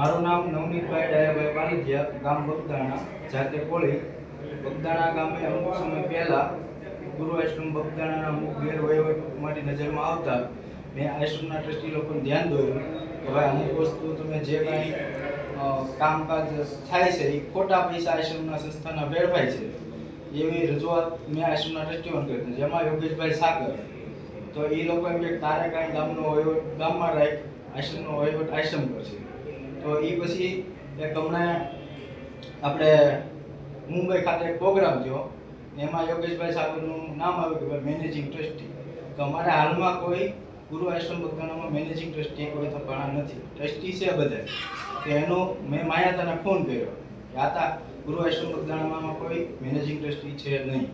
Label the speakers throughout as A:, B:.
A: મારું નામ નવનીતભાઈ ડાયાભાઈ પાણીજીયા ગામ બગદાણા, જાતે કોળી. બગદાણા ગામે અમુક સમય પહેલાં ગુરુ આશ્રમ બગદાણાના અમુક ગેરવહીવટ મારી નજરમાં આવતા મેં આશ્રમના ટ્રસ્ટી લોકોને ધ્યાન દોર્યું કે ભાઈ અમુક વસ્તુ તમે જે કાંઈ કામકાજ થાય છે, એ ખોટા પૈસા આશ્રમના સંસ્થાના વેડફાય છે. એવી રજૂઆત મેં આશ્રમના ટ્રસ્ટીઓને કરી હતી. જેમાં યોગેશભાઈ સાગર. તો એ લોકો એમ કે તારે કાંઈ ગામનો વહીવટ, ગામમાં રાખ, આશ્રમનો વહીવટ આશ્રમ કરશે તો એ પછી એક હમણાં આપણે મુંબઈ ખાતે એક પ્રોગ્રામ થયો. એમાં યોગેશભાઈ સાગરનું નામ આવ્યું કે ભાઈ મેનેજિંગ ટ્રસ્ટી. તો અમારે હાલમાં કોઈ ગુરુ આશ્રમ બગદાણામાં મેનેજિંગ ટ્રસ્ટી કોઈ થપાણા નથી. ટ્રસ્ટી છે બધા તો એનો મેં માયાતાને ફોન કર્યો કે આતા ગુરુ આશ્રમ બગદાણામાં કોઈ મેનેજિંગ ટ્રસ્ટી છે નહીં.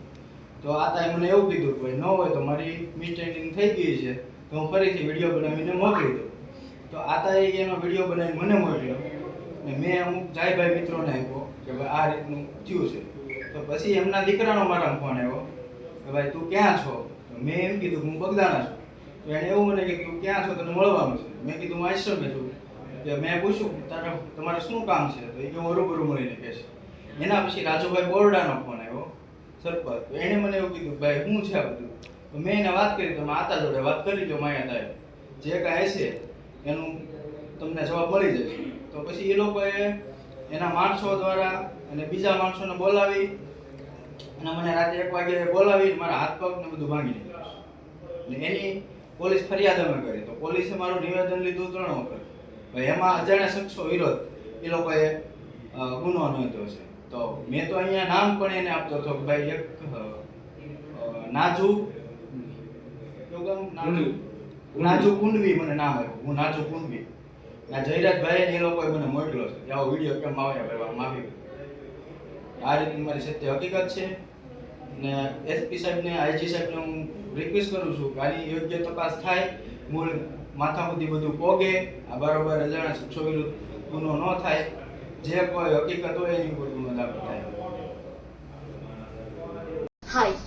A: તો આતાએ મને એવું કીધું કે ન હોય તો મારી મિસ્ટેન્ડિંગ થઈ ગઈ છે, તો હું ફરીથી વીડિયો બનાવીને મોકલી દઉં. તો આતાએ એનો વીડિયો બનાવી મને મોકલ્યો ને મેં અમુક જાયભાઈ મિત્રોને આપ્યો કે ભાઈ આ રીતનું થયું છે. તો પછી એમના દીકરાનો મારા ફોન આવ્યો કે ભાઈ તું ક્યાં છો? તો મેં એમ કીધું હું બગદાણા છું. તો એણે એવું મને કે તું ક્યાં છો? તને મળવાનું છે. મેં કીધું, હું આશ્રમે છું. કે મેં પૂછ્યું, તારે તમારે શું કામ છે? તો એ કે મળીને કહે છે એના પછી રાજુભાઈ બોરડાનો ફોન આવ્યો, સરપંચ. તો એણે મને એવું કીધું, ભાઈ શું છે આ બધું? તો મેં એને વાત કરી તો આતા જોડે વાત કરી લો, માયા જે કાંઈ હશે એનું તમને જવાબ મળી જશે. તો પછી એ લોકોએ એના માણસો દ્વારા અને બીજા માણસોને બોલાવી અને મને રાતે એક વાગે બોલાવી મારા હાથ પગને બધું ભાંગી નાખ્યું. ને એની પોલીસ ફરિયાદ અમે કરી. તો પોલીસે મારું નિવેદન લીધું ત્રણ વખત. એમાં અજાણ્યા શખ્સો વિરોધ. એ લોકોએ ગુનો નોંધ્યો છે. તો મેં તો અહીંયા નામ પણ એને આપતો હતો ભાઈ એક નાજુ કયું નાજુ કુંડવી મને નામ આવ્યું હું નાજુ કુંડવી. ના, જયરાજભાઈ એ લોકોએ મને મોકલ્યો છે કે આવો વીડિયો કેમ આવે ભાઈ, માફી આ રીતની મારી સત્ય હકીકત છે. ને એસપી સાહેબને આઈજી સાહેબને હું રિક્વેસ્ટ કરું છું કે આની યોગ્ય તપાસ થાય, મૂળ માથા સુધી બધું પોગે, આ બરોબર અજાણ્યા છો વિરુદ્ધ ગુનો ન થાય, જે કોઈ હકીકત હોય એની ઉપર ગુનો દાખલ થાય.
B: હાય